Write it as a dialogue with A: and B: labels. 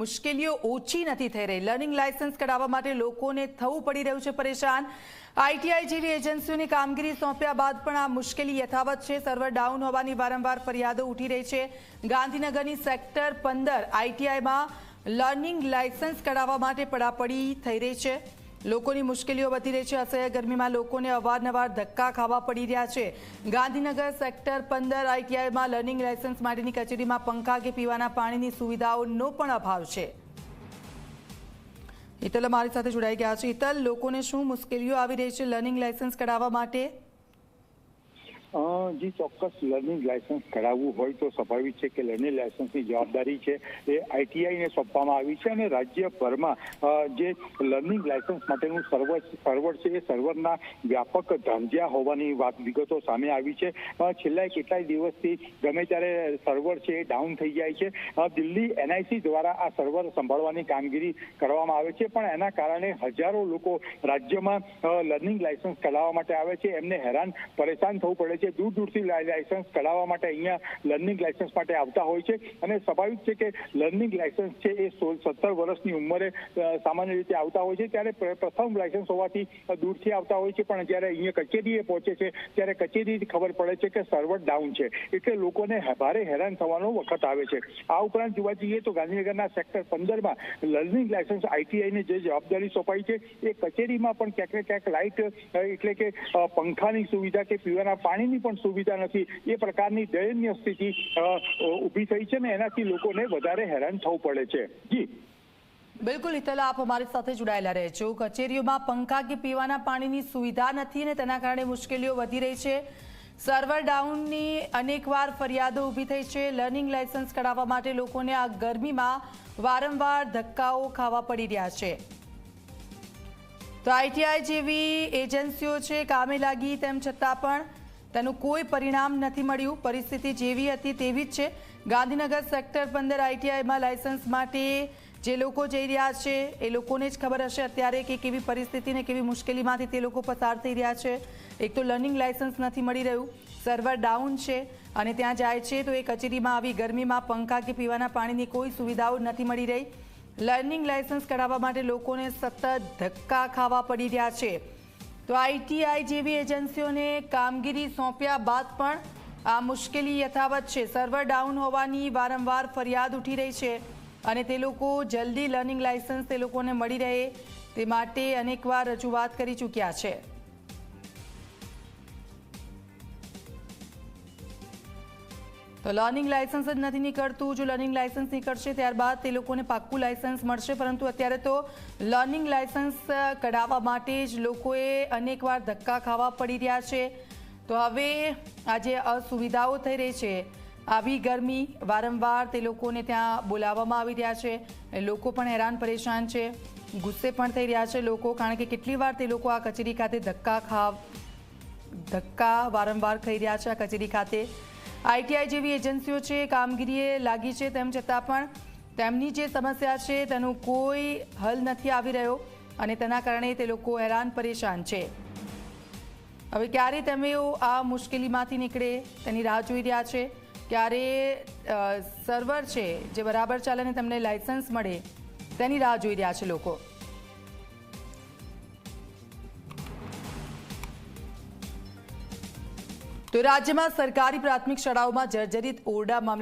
A: મુશ્કેલીઓ ઓછી નથી થઈ રહી. લર્નિંગ લાયસન્સ કઢાવવા માટે લોકોને થવું પડી રહ્યું છે પરેશાન. આઈટીઆઈ જેવી એજન્સીઓની કામગીરી સોંપ્યા બાદ પણ આ મુશ્કેલી યથાવત છે. સર્વર ડાઉન હોવાની વારંવાર ફરિયાદો ઉઠી રહી છે. ગાંધીનગરની સેક્ટર પંદર આઈટીઆઈમાં લર્નિંગ લાયસન્સ કઢાવવા માટે પડાપડી થઈ રહી છે. લોકોની મુશ્કેલીઓ વધી રહી છે. અસહ્ય ગરમીમાં લોકોને અવારનવાર ધક્કા ખાવા પડી રહ્યા છે. ગાંધીનગર સેક્ટર પંદર આઈટીઆઈમાં લર્નિંગ લાયસન્સ માટેની કચેરીમાં પંખા કે પીવાના પાણીની સુવિધાઓનો પણ અભાવ છે. હિતલ અમારી સાથે જોડાઈ ગયા છે. હિતલ, લોકોને શું મુશ્કેલીઓ આવી રહી છે લર્નિંગ લાયસન્સ કઢાવવા માટે?
B: જી ચોક્કસ લર્નિંગ લાયસન્સ કઢાવવું હોય તો સ્વાભાવિક છે કે લર્નિંગ લાયસન્સની જવાબદારી છે. એ આઈટીઆઈને સોંપવામાં આવી છે અને રાજ્યભરમાં જે લર્નિંગ લાયસન્સ માટેનું સર્વર સર્વર છે, એ સર્વરના વ્યાપક ધાંધિયા હોવાની વાત વિગતો સામે આવી છે. છેલ્લા કેટલાય દિવસથી ગમે ત્યારે સર્વર છે એ ડાઉન થઈ જાય છે. દિલ્હી એનઆઈસી દ્વારા આ સર્વર સંભાળવાની કામગીરી કરવામાં આવે છે, પણ એના કારણે હજારો લોકો રાજ્યમાં લર્નિંગ લાયસન્સ કઢાવવા માટે આવે છે. એમને હેરાન, પરેશાન થવું પડે છે દૂર દૂરથી લાય- લાયસન્સ કઢાવવા માટે અહીંયા લર્નિંગ લાયસન્સ માટે આવતા હોય છે. અને સ્વાભાવિક છે કે લર્નિંગ લાયસન્સ છે એ સોળ, સત્તર વર્ષની ઉંમરે સામાન્ય રીતે આવતા હોય છે. ત્યારે પ્રથમ લાયસન્સ હોવાથી દૂરથી આવતા હોય છે. પણ જ્યારે અહીંયા કચેરીએ પહોંચે છે, ત્યારે કચેરીથી ખબર પડે છે કે સર્વર ડાઉન છે. એટલે લોકોને ભારે હેરાન થવાનો વખત આવે છે. આ ઉપરાંત જોવા જઈએ તો ગાંધીનગરના સેક્ટર પંદરમાં લર્નિંગ લાયસન્સ આઈટીઆઈને જે જવાબદારી સોંપાઈ છે, એ કચેરીમાં પણ ક્યાંક ને ક્યાંક લાઇટ એટલે કે પંખાની સુવિધા કે પીવાના પાણીની પણ સુવિધા નથી. એ પ્રકારની દયનીય સ્થિતિ ઊભી થઈ છે ને એનાથી લોકોને વધારે હેરાન થવું પડે છે. જી.
A: બિલકુલ ઇતલા આપ અમારી સાથે જોડાયેલા રહેજો. કચેરીઓમાં પંખા કે પીવાના પાણીની સુવિધા નથી અને તેના કારણે મુશ્કેલીઓ વધી રહી છે. સર્વર ડાઉનની અનેકવાર ફરિયાદો ઊભી થઈ છે. લર્નિંગ લાયસન્સ કઢાવવા માટે લોકોને આ ગરમીમાં વારંવાર ધક્કાઓ ખાવા પડી રહ્યા છે. તો આઈટીઆઈ જેવી એજન્સીઓ છે, કામે લાગી તેમ છતાં પણ તેનું કોઈ પરિણામ નથી મળ્યું. પરિસ્થિતિ જેવી હતી તેવી જ છે. ગાંધીનગર સેક્ટર પંદર આઈટીઆઈમાં લાયસન્સ માટે જે લોકો જઈ રહ્યા છે, એ લોકોને જ ખબર હશે અત્યારે કે કેવી પરિસ્થિતિને કેવી મુશ્કેલીમાંથી તે લોકો પસાર થઈ રહ્યા છે. એક તો લર્નિંગ લાયસન્સ નથી મળી રહ્યું. સર્વર ડાઉન છે અને ત્યાં જાય છે તો એ કચેરીમાં આવી ગરમીમાં પંખા કે પીવાના પાણીની કોઈ સુવિધાઓ નથી મળી રહી. લર્નિંગ લાયસન્સ કઢાવવા માટે લોકોને સતત ધક્કા ખાવા પડી રહ્યા છે. તો આઈટીઆઈ જેવી એજન્સીઓને કામગીરી સોંપ્યા બાદ પણ આ મુશ્કેલી યથાવત છે. સર્વર ડાઉન હોવાની વારંવાર ફરિયાદ ઉઠી રહી છે અને તે લોકો જલ્દી લર્નિંગ લાયસન્સ તે લોકોને મળી રહે તે માટે અનેકવાર રજૂઆત કરી ચૂક્યા છે. તો લર્નિંગ લાયસન્સ જ નથી નીકળતું. જો લર્નિંગ લાયસન્સ નીકળશે ત્યારબાદ તે લોકોને પાક્કું લાયસન્સ મળશે. પરંતુ અત્યારે તો લર્નિંગ લાયસન્સ કઢાવવા માટે જ લોકોએ અનેકવાર ધક્કા ખાવા પડી રહ્યા છે. તો હવે આ જે અસુવિધાઓ થઈ રહી છે. આવી ગરમી વારંવાર તે લોકોને ત્યાં બોલાવવામાં આવી રહ્યા છે. લોકો પણ હેરાન પરેશાન છે. ગુસ્સે પણ થઈ રહ્યા છે લોકો, કારણ કે કેટલી વાર તે લોકો આ કચેરી ખાતે ધક્કા ખાવ, ધક્કા વારંવાર ખાઈ રહ્યા છે આ કચેરી ખાતે. આઈટીઆઈ જેવી એજન્સીઓ છે, કામગીરીએ લાગી છે, તેમ છતાં પણ તેમની જે સમસ્યા છે, તેનું કોઈ હલ નથી આવી રહ્યો અને તેના કારણે તે લોકો હેરાન પરેશાન છે. હવે ક્યારે તમે આ મુશ્કેલીમાંથી નીકળે, તેની રાહ જોઈ રહ્યા છે. ક્યારે સર્વર છે, જે બરાબર ચાલે અને તેમને લાયસન્સ મળે, તેની રાહ જોઈ રહ્યા છે લોકો. તો રાજ્યમાં સરકારી પ્રાથમિક શાળાઓમાં જર્જરિત ઓરડા મામલે